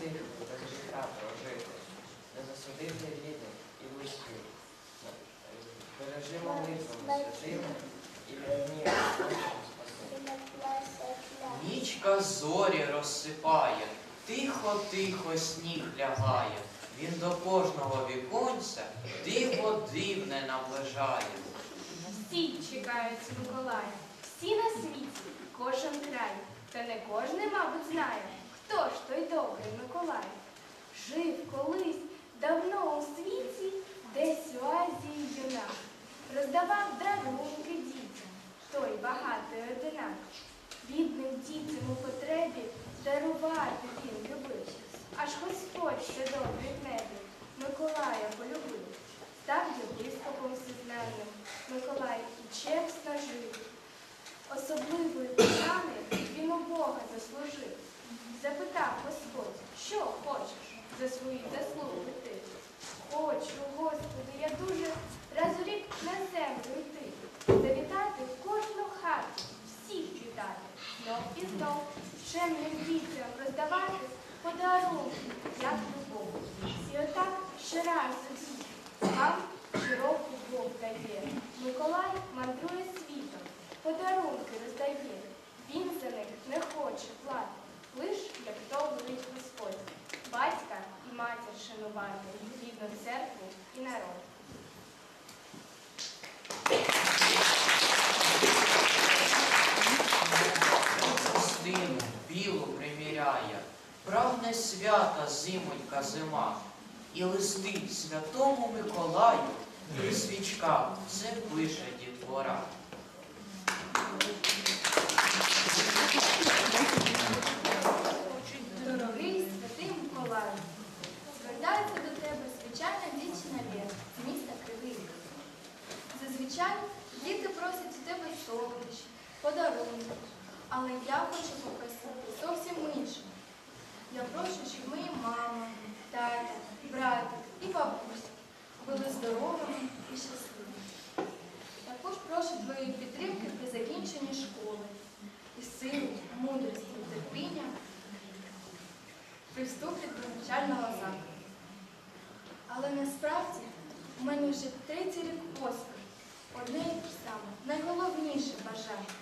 тихо, без гріха прожити, не засудити рідних і близьких. Бережи молитвами святими і спаси. Нічка зорі розсипає, тихо-тихо сніг лягає. Він до кожного віконця диво дивне наближає. Всі чекають Миколая, всі на світі, кожен край. Та не кожний, мабуть, знає, хто ж той добрий Миколай. Жив колись давно у світі, десь у Азії юнак. Роздавав дарунки дітям, той багатий одинак. Бідним дітям у потребі дарувати він любив. Аж Господь ще добрий небі Миколая полюбив. Став єпископом всезнаним, Миколай і чесно жив. Особливої пошани він у Бога заслужив. Запитав Господь, що хочеш за свої заслуги ти? Хочу, Господи, я дуже раз у рік на землю йти, завітати в кожну хату, всіх вітати, знов і знов, чемним дітям роздавати подарунки, як любов. І отак щораз у дітях вам широку Бог дає. Миколай мандрує світом, подарунки роздає. Він за них не хоче плати, лиш як то велить Господь. Батька і матір шанувати, рідну церкву і народ. Хустину білу приміряє, прагне свята зимонька зима, і листи святому Миколаю при свічках все пише дітвора. Дорогий святий Миколаю, звертається до тебе звичайна дівчина Лєра з міста Кривий. Зазвичай діти просять у тебе солодощі, подарунки, але я хочу попросити зовсім інше. Я прошу, щоб мої мама, тата, братик і бабуся були здоровими і щасливими. Також прошу твоєї підтримки при закінченні школи і сили, мудрості, терпіння при вступі до навчального закладу. Але насправді у мене вже третій рік поспіль одне і те саме, найголовніше бажання.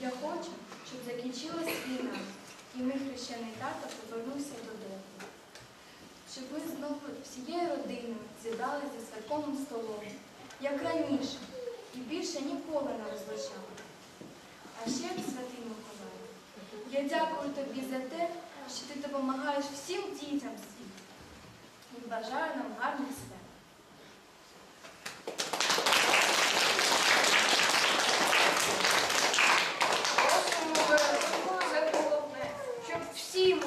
Я хочу, щоб закінчилась війна, і мій хрещений тато повернувся додому. Щоб ми знову всією родиною зібралися за святковим столом, як раніше, і більше ніколи не розлучали. А ще, святий Миколай, я дякую тобі за те, що ти допомагаєш всім дітям світу. Бажаю нам гарних свят. Просимо це головне, щоб всі ми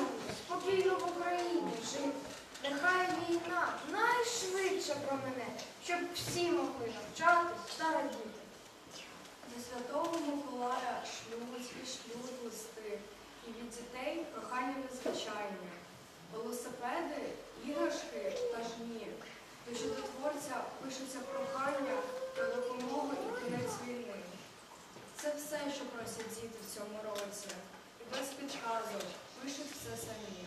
спокійно в Україні жили. Нехай війна найшвидше промине, щоб всі могли навчатись та радіти. До Святого Миколая шлють і шлють листи, і від дітей прохання та жні. До чудотворця пишуться прохання про допомогу і кінець війни. Це все, що просять діти в цьому році, і без підказок пишуть все самі.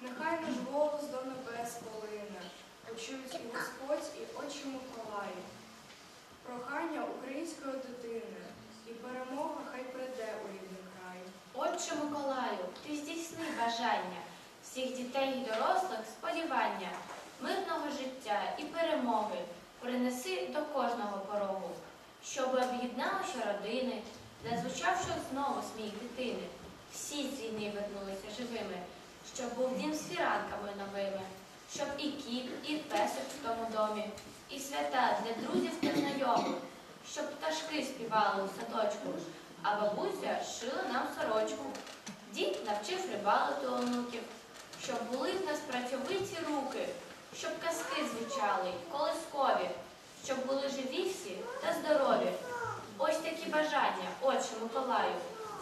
Нехай наш голос до небес полине, почують і Господь, і очі Миколаї. Прохання української дитини і перемога хай прийде у рідний край. Отче Миколаю, ти здійсни бажання всіх дітей і дорослих сподівання, мирного життя і перемоги принеси до кожного порогу, щоб об'єдналися родини, зазвучавши знову сміх дитини. Всі з війни вернулися живими, щоб був дім з фіранками новими, щоб і кіт, і песик в тому домі, і свята для друзів та знайомих, щоб пташки співали у садочку, а бабуся шила нам сорочку. Дід навчив рибалити онуків, щоб були в нас працьовиті руки, щоб казки звучали, колискові, щоб були живі всі та здорові. Ось такі бажання, Отче Миколаю,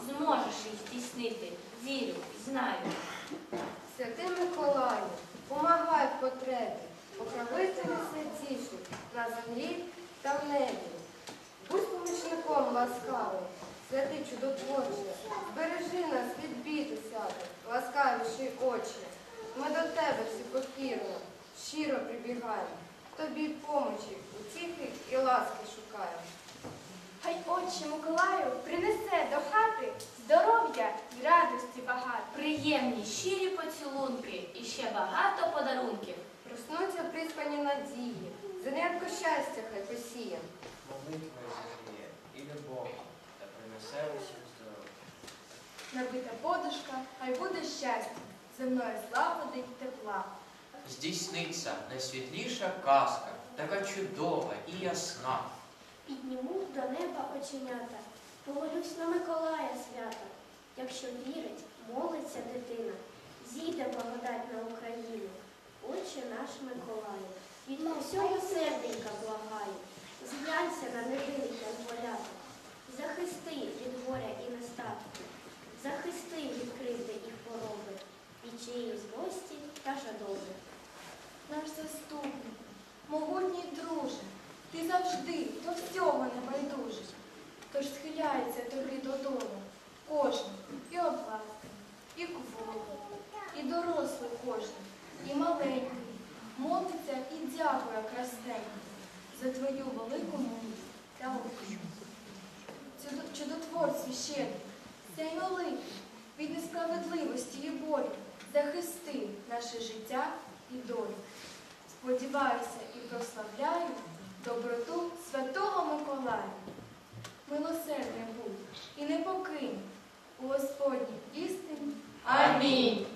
зможеш їх здійснити, вірю, знаю. Святий Миколаю, помагай в потребі, покровителю святіших на землі та в небі. Будь помічником ласкавим, святий чудотворче, збережи нас від біди свято, ласкавіші очі. Ми до тебе всі покірно, щиро прибігаємо, тобі помочі, утіхи і ласки шукаємо. Хай отче Миколаю принесе до хати здоров'я і радості багато. Приємні, щирі поцілунки і ще багато подарунків. Проснуться приспані надії, зернятко щастя хай посіє. Молитвою зігріє і любов, та принесе усім здоров'я. Набита подушка, хай буде щастя, земної злагоди й тепла. Здійсниться найсвітліша казка, така чудова і ясна. Підніму до неба оченята, помолюсь на Миколая свята. Якщо вірить, молиться дитина, зійде благодать на Україну. Отче наш Миколаю, від усього серденька благаю, зглянься на невинних янголята, захисти від горя і нестатку, захисти від кривди і хвороби, від чиєї злості та жадоби. Наш заступник, могутній друже, ти завжди до всього не байдужиш. Тож схиляється тобі додому кожен, і обласний, і кволий, і дорослий кожен, і маленький, молиться і дякує красненький за твою велику милість та опіку. Чудо- Чудотворці щедрий, цей великий, від несправедливості і болю, захисти наше життя і долю. Сподіваюся і прославляю доброту Святого Миколая. Милосердним будь і не покинь у Господній істині. Амінь.